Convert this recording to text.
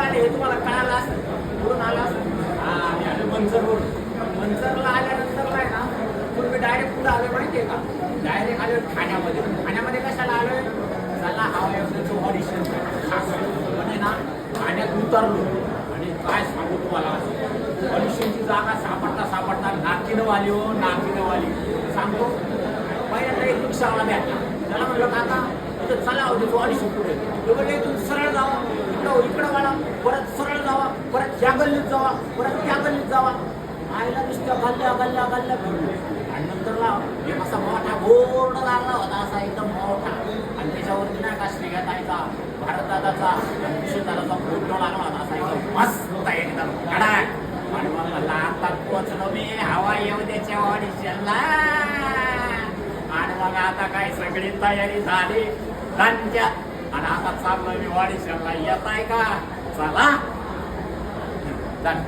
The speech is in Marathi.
तुम्हाला कळालं असेल. कुठून आला असेल. हा आलो मंचरवरून मंचरला आल्यानंतर आहे ना पूर्वी डायरेक्ट कुठं आलो माहितीये का? डायरेक्ट आलो ठाण्यामध्ये. ठाण्यामध्ये कशाला आलोय? चला हवा योजनेचं ऑडिशन म्हणजे ना ठाण्यात उतरलो. आणि काय सांगू तुम्हाला? ऑडिशनची जागा सापडता सापडता नाकीनं वाली हो नाकीनं वाली. सांगतो. पहिल्यांदा एक रिक्षावाला भेटला. त्याला म्हणलं काका इथं चला होते ऑडिशन पुढे तो म्हणजे सरळ जावा इकडं इकडं वाला परत सरळ जावा परत त्या गल्लीत जावा परत त्या गल्लीत जावा. आईला नुसत्या गल्ल्या गल्ल्या गल्ल्या फिरलो आणि नंतर एक असा मोठा बोर्ड लागला होता असा एकदम मोठा. आणि त्याच्यावरती नाही का श्रीगताईचा भारतदादाचा आणि फोटो लागला होता असा एकदम मस्त एकदम आणि मग म्हणलं आता पोचलो मी हवा येऊ द्याच्या ऑडिशनला आणि मग आता काय सगळी तयारी झाली त्यांच्यात आणि आता चाललो मी ऑडिशनला येत आहे का? चला चल